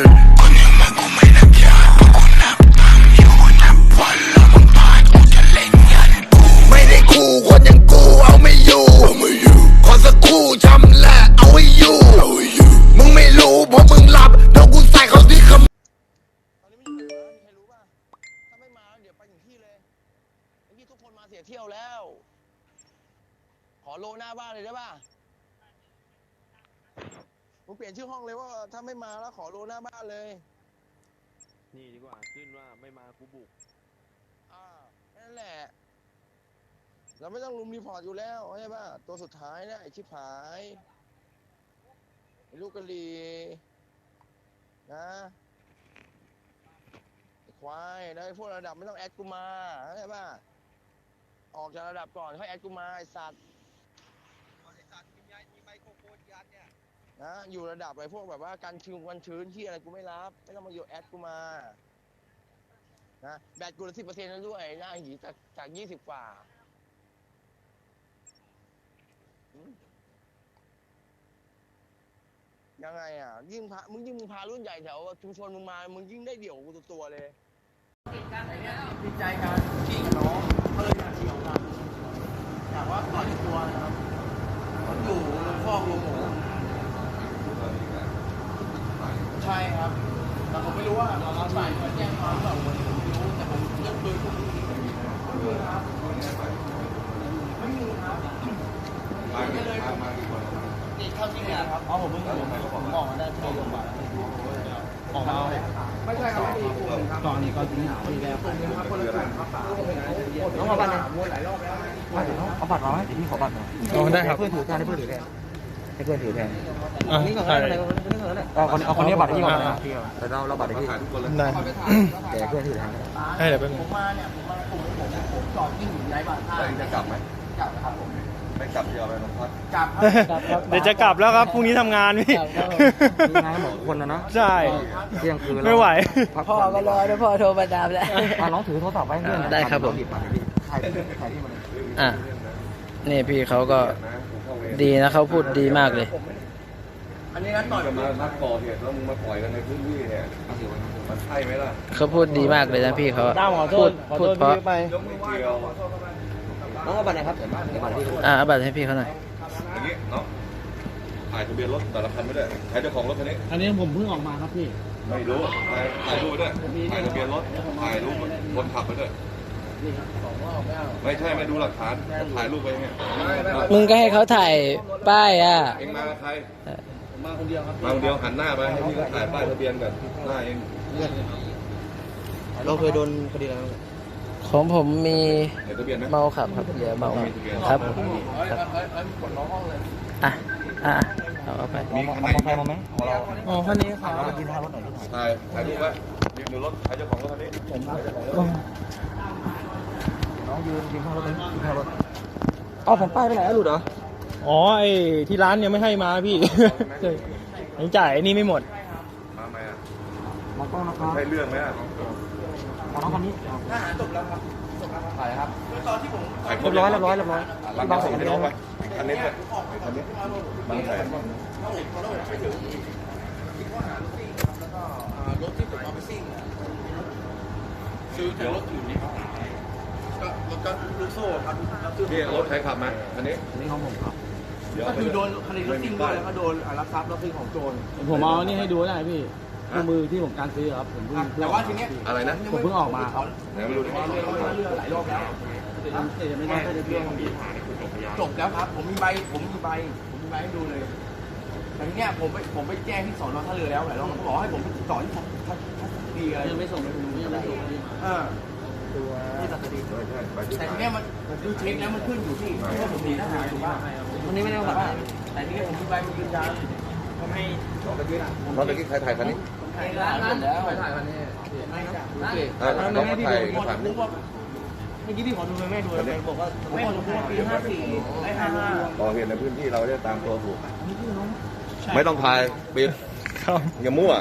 นคนอย่างมึงกูไม่นับญาติเพราะกูนับตังค์อยู่นับวันแล้วมึงพลาดกูจะเล่นยันกูไม่ได้กูคนอย่างกูเอาไม่อยู่เอาไม่อยู่ขอสักครู่ชำแหละเอาให้อยู่มึงไม่รู้เพราะมึงหลับเดี๋ยวกูใส่เขาที่ขมตอนนี้ไม่มีใครรู้ปะถ้าไม่มาเดี๋ยวไปถึงที่เลยยี่ทุกคนมาเสียเที่ยวแล้วขอโลหน้าบ้านเลยได้ป่ะ ผมเปลี่ยนชื่อห้องเลยว่าถ้าไม่มาแล้วขอโลหน้าบ้านเลย นี่ดีกว่าขึ้นว่าไม่มากูบุก อ่าแค่นั่นแหละ เราไม่ต้องลุมรีพอร์ตอยู่แล้วใช่ป่ะตัวสุดท้ายเนี่ยไอ้ชิบหายไอ้ลูกกะลีนะไอ้ควายแล้วไอ้พวกระดับไม่ต้องแอดกูมาใช่ป่ะออกจากระดับก่อนค่อยแอดกูมาไอ้สัตว์นะอยู่ระดับอะไอ้พวกแบบว่าการชื้นวันชื้นที่อะไรกูไม่รับ ไม่ต้องมาอยู่แอดกูมานะแบตกูลือสิบเปอร์เซ็นต์แล้วด้วยหน้าหีจากจากยี่สิบกว่าอยังไงอะ ยิ่งพามึงยิ่งมึงพารุ่นใหญ่แถวชุมชนมึงมา มึงยิ่งได้เดี่ยวกูตัวตัวเลยดีใจกันพี่กับน้องเขาเลยอยากเที่ยวกันอยากว่าก่อนตัวนะครับเขาอยู่ฟอกลงหมูใช่ครับ แต่ ผมไม่รู้ว่าเราฝ่ายมาแจ้งความหรือเปล่าผมไม่รู้แต่ผมยกปืนผมไม่มีครับไม่มีครับไม่เลยติดเข้าที่เนี่ยครับอ๋อผมเพิ่งผมผมออกมาได้ที่โรงพยาบาลออกมาไม่ใช่ครับตอนนี้ก็ทิ้งหาที่แล้วน้องมาบ้านเลยเอาบัตรมาไหมพี่ขอบัตรหน่อยได้ครับเพื่อนถือแทนให้เพื่อนถือแทน ให้เพื่อนถือแทนอะนี่ก่อนใช่ก็ได้เอาคนเอาคนนี้บัตรที่ก่อนนะแต่เราเราบัตรที่ได้แต่เพื่อนถือแทนให้เดี๋ยวแป๊บนึงผมมาเนี่ยผมมาผมผมผมจอดยิ่งอยู่ย้ายบ้านท่าจะกลับไหมกลับครับผมไม่กลับเดียวไปโรงพักกลับครับเดี๋ยวจะกลับแล้วครับพรุ่งนี้ทำงานพี่มีงานหมดคนแล้วนะใช่เที่ยงคืนไม่ไหวพ่อก็รอแล้วพ่อโทรมาตามแล้วอะน้องถือโทรศัพท์ไว้เพื่อนได้ครับผมถ่ายถ่ายที่มันอะนี่พี่เขาก็ ดีนะเขาพูดดีมากเลย อันนี้งั้นต่อยจะมานัดก่อเหตุแล้วมึงมาปล่อยกันในพื้นที่เนี่ยมันใช่ไหมล่ะเขาพูดดีมากเลยนะพี่เขาอะตามขอโทพูษดขอพูโทดษเพราะพี่ไปไม่เกี่ยวน้องเอาบัตรไหนครับเดี๋ยวบัตรที่อะเอาบัตรให้พี่เขาหน่อยอย่างนี้เนาะถ่ายทะเบียนรถแต่ละคันไม่ได้ใครเจ้าของรถคันนี้ อันนี้ผมเพิ่งออกมาครับพี่ ไม่รู้ถ่ายถ่ายรูปไปด้วยถ่ายทะเบียนรถถ่ายรูปคนขับไปด้วย ไม่ใช่ไม่ดูหลักฐานถ่ายรูปไปเนี่ยมึงก็ให้เขาถ่ายป้ายอะ เองมากับใครมาคนเดียวครับมาคนเดียวหันหน้าไปให้พี่เขาถ่ายป้ายทะเบียนกับหน้าเองเราเคยโดนคดีอะไรบ้างของผมมีเห็นทะเบียนไหมเมาขับครับเดี๋ยวเมาขับครับอะอะเอาเอาไปมีคันไหนใครมาไหมของเราอ๋อคันนี้ครับเรากินท่ารถหน่อยถ่ายถ่ายรูปไว้ยืนดูรถใครเจ้าของรถคันนี้ น้องยืนยืนท่ารถยืนท่ารถเอาผมป้ายไปไหนหลุดเหรออ๋อไอ้ที่ร้านยังไม่ให้มาพี่ยังจ่ายไอ้นี่ไม่หมด มาไหมอะมาต้องนะครับใช่เรื่องไหมอะเอาน้องคนนี้ทหารจบแล้วครับจบแล้วครับถ่ายครับถ่ายเรียบร้อยเรียบร้อยเรียบร้อยหลังบาจากงส่ส่งงให้ให้น้น้อองงไปคันนี้ด้วยคันนี้บางแสนรถที่ผมเอาไปซิ่งอะซื้อจากรถอื่นนี่ ก็รถก็ลูกโซ่ครับแล้วซื้อนี่รถใครขับมาคันนี้นี่ของผมครับ เดี๋ยวก็คือโดนคดีรถซิ่งด้วยแล้วก็โดนรักทรัพย์แล้วซื้อของโจรผมเอานี่ให้ดูได้พี่คู่มือที่ผมการซื้อครับผมเพิ่งแต่ว่าทีเนี้ยอะไรนะ ผมเพิ่งออกมาครับไหนไม่รู้ดิเรือหลายรอบแล้ว แต่ยังไม่ได้เรื่องของพี่จบแล้วครับ ผมมีใบ ผมมีใบ ผมมีใบให้ดูเลยแต่ทีเนี้ยผมไปผมไปแจ้งที่สอนอท่าเรือแล้วหลายรอบผมบอกให้ผมไปติดต่อที่ทัศดีอะไรยังไม่ส่งเลยผมยังไม่ส่งเลย เออ แต่ทีเนี้ยมันดูเช็คแล้วมันขึ้นอยู่ที่ว่าผมมีทหารถูกป่ะวันนี้ไม่ได้เอาบัตรมาแต่ทีเนี้ยผมมีใบมันยืนยันผมให้น้องตะกี้น้องตะกี้ใครถ่ายคันนี้ถ่ายร้านแล้วไปถ่ายวันนี้อ่าน้องถ่ายผ่านนึกว่าเมื่อกี้พี่ขอดูแม่ดูเลยบอกว่าไม่ผมพูดว่าปีห้าสี่ไอ้ห้าห้าก่อเหตุในพื้นที่เราจะตามตัวถูกไม่ต้องถ่ายปิดครับอย่ามั่ว